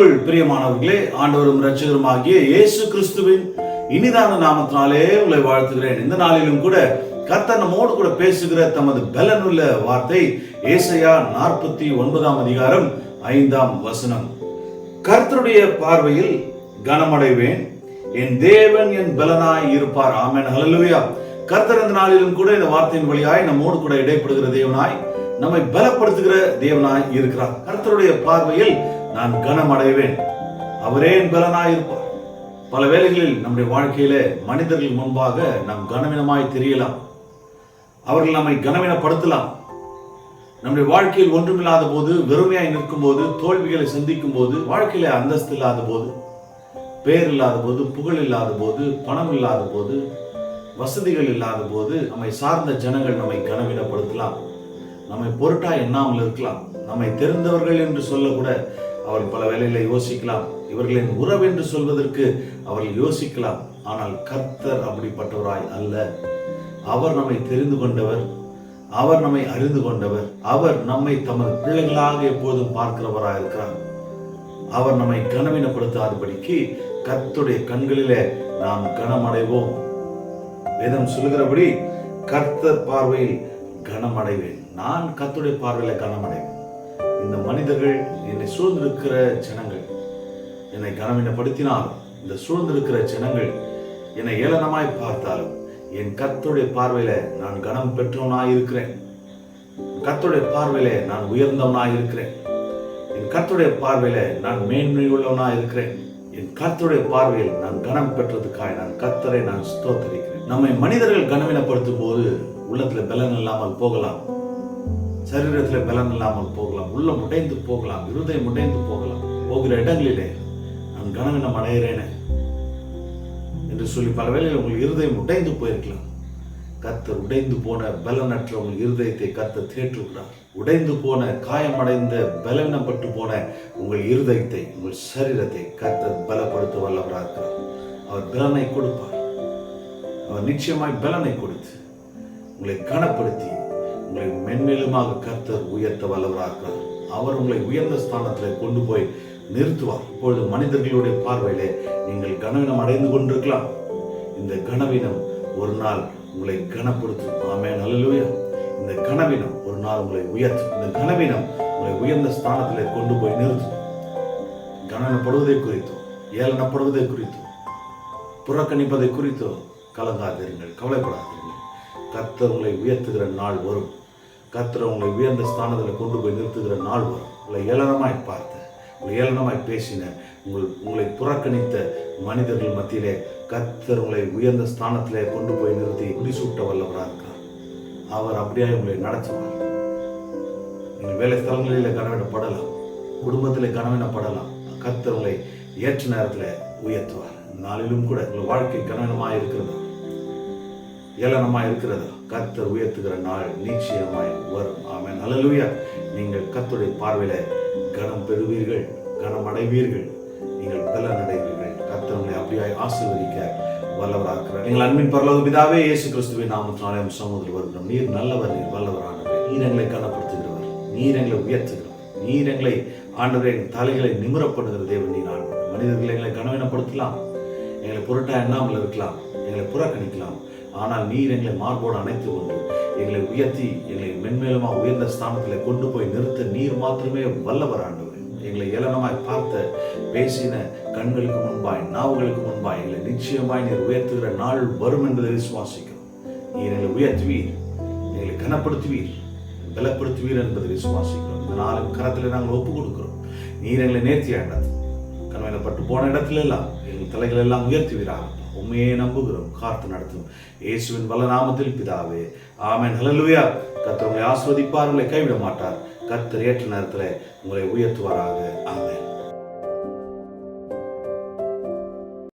பிரியமானவர்களே ஆண்டவரும் ரட்சகருமாகிய இயேசு கிறிஸ்துவின் இனிதான நாமத்தினாலே உங்களை வாழ்த்துகிறேன். இந்த நாளிலும் கூட கர்த்தர் நம்மோடு கூட பேசுகிற தமது பலனுள்ள வார்த்தை ஏசையா நாற்பத்தி ஒன்பதாம் அதிகாரம் ஐந்தாம் வசனம். கர்த்தருடைய பார்வையில் கனமடைவேன் என் தேவன் என் பலனாய் இருப்பார். ஆமேன். ஹலலுயா கர்த்தர் இந்த நாளிலும் கூட இந்த வார்த்தையின் வழியாய் நம்மோடு கூட இடைப்படுகிற தேவனாய் நம்மை பலப்படுத்துகிற தேவனாய் இருக்கிறார். கர்த்தருடைய பார்வையில் நான் கனமடைவேன். அவரே என் பலனாயிருப்பார். பல வேளைகளில் நம்முடைய வாழ்க்கையில மனிதர்கள் முன்பாக நாம் கனவீனமாய் தெரியலாம். அவர்கள் நம்மை கனவீனப்படுத்தலாம். நம்முடைய வாழ்க்கையில் ஒன்றுமில்லாத போது வெறுமையாய் நிற்கும் போது தோல்விகளை சந்திக்கும் போது வாழ்க்கையில அந்தஸ்து இல்லாத போது பேர் இல்லாத போது புகழ் இல்லாத போது பணம் இல்லாத போது வசதிகள் இல்லாத போது நம்மை சார்ந்த ஜனங்கள் நம்மை கனவீனப்படுத்தலாம். நம்மை பொருட்டா எண்ணாமல் இருக்கலாம். நம்மை தெரிந்தவர்கள் என்று சொல்லக்கூட அவர்கள் பல வேலைகளை யோசிக்கலாம். இவர்களின் உறவு என்று சொல்வதற்கு அவர்கள் யோசிக்கலாம். ஆனால் கர்த்தர் அப்படிப்பட்டவராய் அல்ல. அவர் நம்மை தெரிந்து கொண்டவர். அவர் நம்மை அறிந்து கொண்டவர். அவர் நம்மை தமது பிள்ளைகளாக எப்போதும் பார்க்கிறவராக இருக்கிறார். அவர் நம்மை கனவீனப்படுத்தாதபடிக்கு கர்த்துடைய கண்களிலே நாம் கனமடைவோம். வேதம் சொல்லுகிறபடி கர்த்தர் பார்வையில் கனமடைவேன். நான் கத்துடைய பார்வையில கனமடைவேன். இந்த மனிதர்கள் என்னை சூழ்ந்திருக்கிற ஜனங்கள். என்னை கனவீனப்படுத்தினாலும் இந்த சூழ்ந்திருக்கிற ஜனங்கள் என்னை ஏளனமாய் பார்த்தாலும் என் கத்தோடைய பார்வையில நான் கனம் பெற்றவனாய் இருக்கிறேன் கத்தோடைய பார்வையில நான் உயர்ந்தவனாய் இருக்கிறேன் என் கத்தோடைய பார்வையில நான் மேன்மை உள்ளவனாய் இருக்கிறேன் என் கர்த்தருடைய பார்வையில் நான் கனம் பெற்றதுக்காக நான் கர்த்தரை நான் ஸ்தோத்தரிக்கிறேன். நம்மை மனிதர்கள் கனவீனப்படுத்தும் போது உள்ளத்துல பலன் இல்லாமல் போகலாம். சரீரத்தில் பலன் இல்லாமல் போகலாம். உள்ளம் உடைந்து போகலாம். இருதயம் உடைந்து போகலாம். போகிற இடங்களிலே நான் கனவினம் அடைகிறேனே என்று சொல்லி பல வேளையில் உங்கள் இருதயம் உடைந்து போயிருக்கலாம். கத்தர் உடைந்து போன பலனற்ற உங்கள் இருதயத்தை கத்த தேற்றுகிறார் உடைந்து போன காயமடைந்த பலவீனப்பட்டு போன உங்கள் இருதயத்தை உங்கள் சரீரத்தை கத்த பலப்படுத்த வல்லவராக இருக்கிறார் அவர் பலனை கொடுப்பார். அவர் நிச்சயமாய் பலனை கொடுத்து உங்களை கனப்படுத்தி உங்களை மென்மேலுமாக கர்த்தர் உயர்த்த வல்லவராக. அவர் உங்களை உயர்ந்த ஸ்தானத்தில் கொண்டு போய் நிறுத்துவார். இப்பொழுது மனிதர்களுடைய பார்வையிலே நீங்கள் கனவீனம் அடைந்து கொண்டிருக்கலாம். இந்த கனவீனம் ஒரு நாள் உங்களை கனப்படுத்தும். ஆமே நல்லலுயா இந்த கனவீனம் ஒரு நாள் உங்களை உயர்த்தும். இந்த கனவீனம் உங்களை உயர்ந்த ஸ்தானத்திலே கொண்டு போய் நிறுத்தும். கனவீனப்படுவதை குறித்தும் ஏளனப்படுவதை குறித்தும் புறக்கணிப்பதை குறித்தோ கலங்காதீர்கள். கவலைப்படாதீர்கள். கர்த்தர் உங்களை உயர்த்துகிற நாள் வரும். கர்த்தர் உங்களை உயர்ந்த ஸ்தானத்தில் கொண்டு போய் நிறுத்துகிற நாள் வரும். உங்களை ஏளனமாய் பார்த்த உங்களை ஏளனமாய் பேசின உங்கள் உங்களை புறக்கணித்த மனிதர்கள் மத்தியிலே கர்த்தர் உங்களை உயர்ந்த ஸ்தானத்திலே கொண்டு போய் நிறுத்தி முடிசூட்ட வல்லவராக இருக்கிறார் அவர் அப்படியே உங்களை நடத்துவார். நீங்கள் வேலை ஸ்தலங்களில் கனவிடப்படலாம் குடும்பத்தில் கனவினப்படலாம் கர்த்தர் உங்களை ஏற்ற நேரத்தில் உயர்த்துவார். நாளிலும் கூட உங்கள் வாழ்க்கை கனவீனமாக இருக்கிறது. ஏளனமாக இருக்கிறதா. கத்தர் உயர்த்துகிற நாள் நிச்சயமாய் வரும். ஆமே நல்லலுயா நீங்கள் கத்துடைய பார்வையில கனம் பெறுவீர்கள் கனம் அடைவீர்கள். நீங்கள் பலன் அடைவீர்கள். கத்தவங்களை அப்படியாய் ஆசீர்வதிக்க வல்லவராக்கிறார். நீங்கள் அன்பின் பரலோக பிதாவே இயேசு கிறிஸ்துவின் நாமத்தினாலே சமூகத்தில் வருகிறோம். நீர் நல்லவர் நீர் வல்லவரானவர். நீர் எங்களை கனப்படுத்துகிறவர். நீர் எங்களை உயர்த்துகிறவர். நீர் எங்களை ஆண்டவரே தலைகளை நிமிரப்படுகிற தேவன். நீர் ஆண்டு மனிதர்களை எங்களை கனவீனப்படுத்தலாம். எங்களை பொருட்டா எண்ணாமல் இருக்கலாம். எங்களை புறக்கணிக்கலாம். ஆனால் நீர் எங்களை மார்போடு அணைத்து கொண்டு எங்களை உயர்த்தி எங்களை மென்மேலுமாக உயர்ந்த ஸ்தானத்தில் கொண்டு போய் நிறுத்த நீர் மாத்திரமே வல்லவர் ஆண்டவர். எங்களை ஏளனமாய் பார்த்த பேசின கண்களுக்கு முன்பாய் நாவுகளுக்கு முன்பாய் எங்களை நிச்சயமாய் நீர் உயர்த்துகிற நாள் வரும் என்பதை விசுவாசிக்கிறோம். நீர் எங்களை உயர்த்துவீர் எங்களை கனப்படுத்துவீர் பலப்படுத்துவீர் என்பதை விசுவாசிக்கிறோம். இந்த நாலு கரத்தில் நாங்கள் ஒப்பு கொடுக்கிறோம் நீர் எங்களை நேர்த்தி கண்மையில பட்டு போன இடத்துல எல்லாம் எங்கள் தலைகள் எல்லாம் உயர்த்துவீராக உண்மையே நம்புகிறோம் காத்து நடத்தும். இயேசுவின் வல்ல நாமத்தில் பிதாவே ஆமென். ஹalleluya. கர்த்தர் உங்களை ஆஸ்வதிப்பார் உங்களை கைவிட மாட்டார். கர்த்தர் ஏற்ற நேரத்தில் உங்களை உயர்த்துவாராக. ஆமேன்.